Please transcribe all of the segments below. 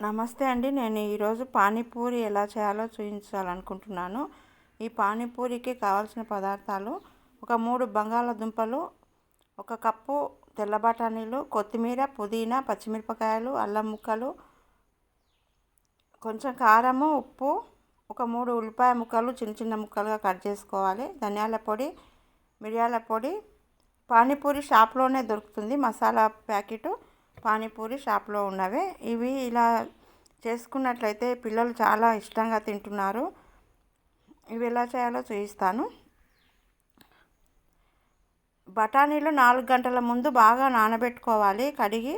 నమస్తే అండి. నేను ఈరోజు పానీపూరి ఎలా చేయాలో చూపించాలనుకుంటున్నాను. ఈ పానీపూరికి కావాల్సిన పదార్థాలు ఒక మూడు బంగాళాదుంపలు ఒక కప్పు తెల్ల బఠానీలు కొత్తిమీర పుదీనా పచ్చిమిరపకాయలు అల్లం ముక్కలు కొంచెం కారము ఉప్పు ఒక మూడు ఉల్లిపాయ ముక్కలు చిన్న చిన్న ముక్కలుగా కట్ చేసుకోవాలి. ధనియాల పొడి మిరియాల పొడి. పానీపూరి షాప్లోనే దొరుకుతుంది మసాలా ప్యాకెట్. పానీపూరి షాప్లో ఉన్నవే. ఇవి ఇలా చేసుకున్నట్లయితే పిల్లలు చాలా ఇష్టంగా తింటున్నారు. ఇవి ఎలా చేయాలో చూపిస్తాను. బఠానీలు నాలుగు గంటల ముందు బాగా నానబెట్టుకోవాలి. కడిగి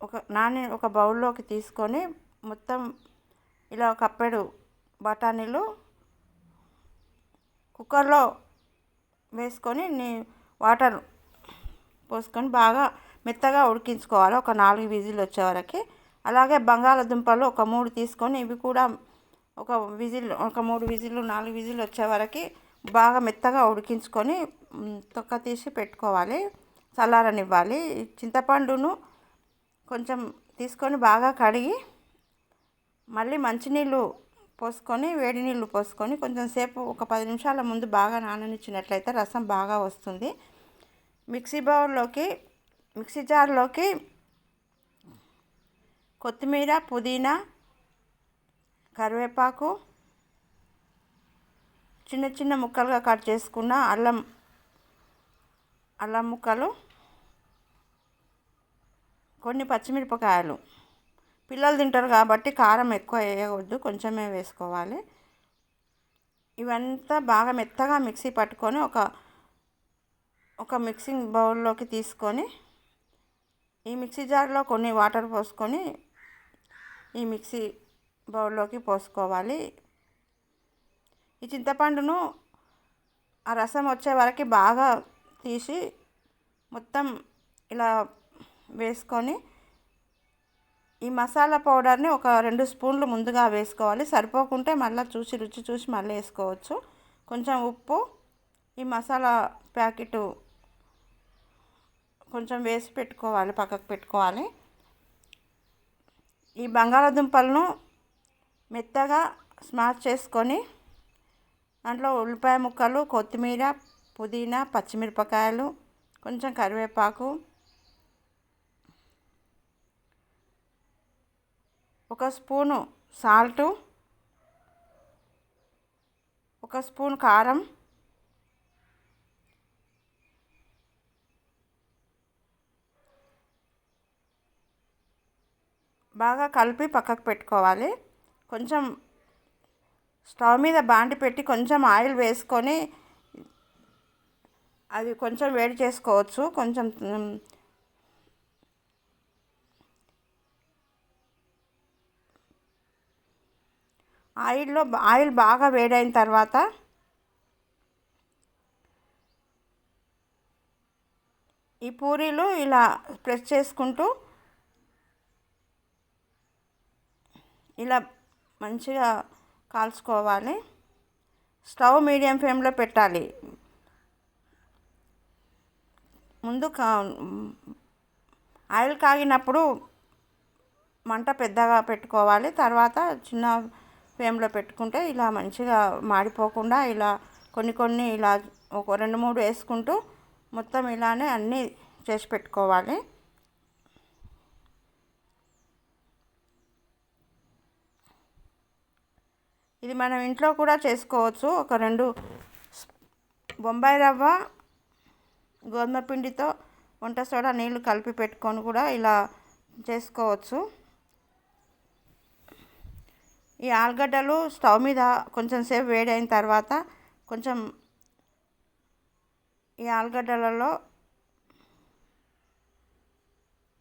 ఒక నాని ఒక బౌల్లోకి తీసుకొని మొత్తం ఇలా కప్పెడు బఠానీలు కుక్కర్లో వేసుకొని నీ వాటర్ పోసుకొని బాగా మెత్తగా ఉడికించుకోవాలి. ఒక నాలుగు విజిల్ వచ్చే వరకు. అలాగే బంగాళదుంపలు ఒక మూడు తీసుకొని ఇవి కూడా ఒక విజిల్ ఒక మూడు విజిల్ నాలుగు విజిల్ వచ్చే వరకు బాగా మెత్తగా ఉడికించుకొని తొక్క తీసి పెట్టుకోవాలి. చల్లారనివ్వాలి. చింతపండును కొంచెం తీసుకొని బాగా కడిగి మళ్ళీ మంచినీళ్ళు పోసుకొని వేడి నీళ్ళు పోసుకొని కొంచెం సేపు ఒక పది నిమిషాల ముందు బాగా నాననిచ్చినట్లయితే రసం బాగా వస్తుంది. మిక్సీ బౌల్లోకి మిక్సీ జార్లోకి కొత్తిమీర పుదీనా కరివేపాకు చిన్న చిన్న ముక్కలుగా కట్ చేసుకున్న అల్లం అల్లం ముక్కలు కొన్ని పచ్చిమిరపకాయలు. పిల్లలు తింటారు కాబట్టి కారం ఎక్కువ వేయవద్దు కొంచెమే వేసుకోవాలి. ఇవంతా బాగా మెత్తగా మిక్సీ పట్టుకొని ఒక ఒక మిక్సింగ్ బౌల్లోకి తీసుకొని ఈ మిక్సీ జార్లో కొన్ని వాటర్ పోసుకొని ఈ మిక్సీ బౌల్లోకి పోసుకోవాలి. ఈ చింతపండును ఆ రసం వచ్చే వరకు బాగా తీసి మొత్తం ఇలా వేసుకొని ఈ మసాలా పౌడర్ని ఒక రెండు స్పూన్లు ముందుగా వేసుకోవాలి. సరిపోకుంటే మళ్ళీ చూసి రుచి చూసి మళ్ళీ వేసుకోవచ్చు. కొంచెం ఉప్పు ఈ మసాలా ప్యాకెట్ కొంచెం వేసి పెట్టుకోవాలి పక్కకు పెట్టుకోవాలి. ఈ బంగాళాదుంపలను మెత్తగా స్మాష్ చేసుకొని దాంట్లో ఉల్లిపాయ ముక్కలు కొత్తిమీర పుదీనా పచ్చిమిరపకాయలు కొంచెం కరివేపాకు ఒక స్పూను సాల్టు ఒక స్పూన్ కారం బాగా కలిపి పక్కకు పెట్టుకోవాలి. కొంచెం స్టవ్ మీద బాండి పెట్టి కొంచెం ఆయిల్ వేసుకొని అది కొంచెం వేడి చేసుకోవచ్చు. కొంచెం ఆయిల్లో ఆయిల్ బాగా వేడైన తర్వాత ఈ పూరీలు ఇలా ప్రెస్ చేసుకుంటూ ఇలా మంచిగా కాల్చుకోవాలి. స్టవ్ మీడియం ఫ్లేమ్లో పెట్టాలి. ముందు కా ఆయిల్ కాగినప్పుడు మంట పెద్దగా పెట్టుకోవాలి. తర్వాత చిన్న ఫ్లేమ్లో పెట్టుకుంటే ఇలా మంచిగా మాడిపోకుండా ఇలా కొన్ని కొన్ని ఇలా ఒక రెండు మూడు వేసుకుంటూ మొత్తం ఇలానే అన్నీ చేసి పెట్టుకోవాలి. ఇది మనం ఇంట్లో కూడా చేసుకోవచ్చు. ఒక రెండు బొంబాయి రవ్వ గోధుమ పిండితో వంట సోడా నీళ్ళు కలిపి పెట్టుకొని కూడా ఇలా చేసుకోవచ్చు. ఈ ఆలుగడ్డలు స్టవ్ మీద కొంచెం సేపు వేడైన తర్వాత కొంచెం ఈ ఆలుగడ్డలలో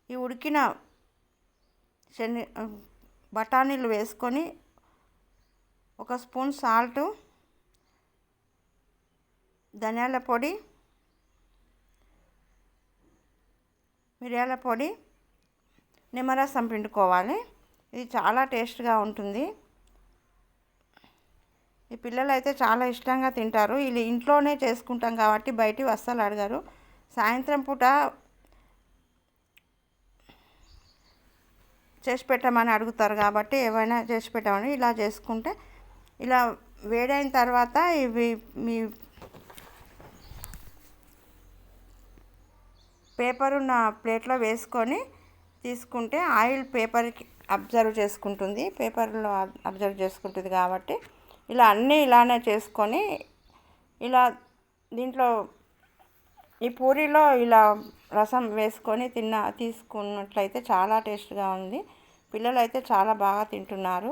ఈ ఉడికిన శని బఠానీలు వేసుకొని ఒక స్పూన్ సాల్టు ధనియాల పొడి మిరియాల పొడి నిమ్మరసం పిండుకోవాలి. ఇది చాలా టేస్ట్గా ఉంటుంది. ఈ పిల్లలు అయితే చాలా ఇష్టంగా తింటారు. వీళ్ళు ఇంట్లోనే చేసుకుంటాం కాబట్టి బయటికి వస్తలు అడగరు. సాయంత్రం పూట చేసి పెట్టమని అడుగుతారు కాబట్టి ఏమైనా చేసి పెట్టమని ఇలా చేసుకుంటే ఇలా వేడైన తర్వాత ఇవి మీ పేపర్ ఉన్న ప్లేట్లో వేసుకొని తీసుకుంటే ఆయిల్ పేపర్కి అబ్జర్వ్ చేసుకుంటుంది. పేపర్లో అబ్జర్వ్ చేసుకుంటుంది కాబట్టి ఇలా అన్నీ ఇలానే చేసుకొని ఇలా దీంట్లో ఈ పూరీలో ఇలా రసం వేసుకొని తిన్న తీసుకున్నట్లయితే చాలా టేస్ట్గా ఉంది. పిల్లలు అయితే చాలా బాగా తింటున్నారు.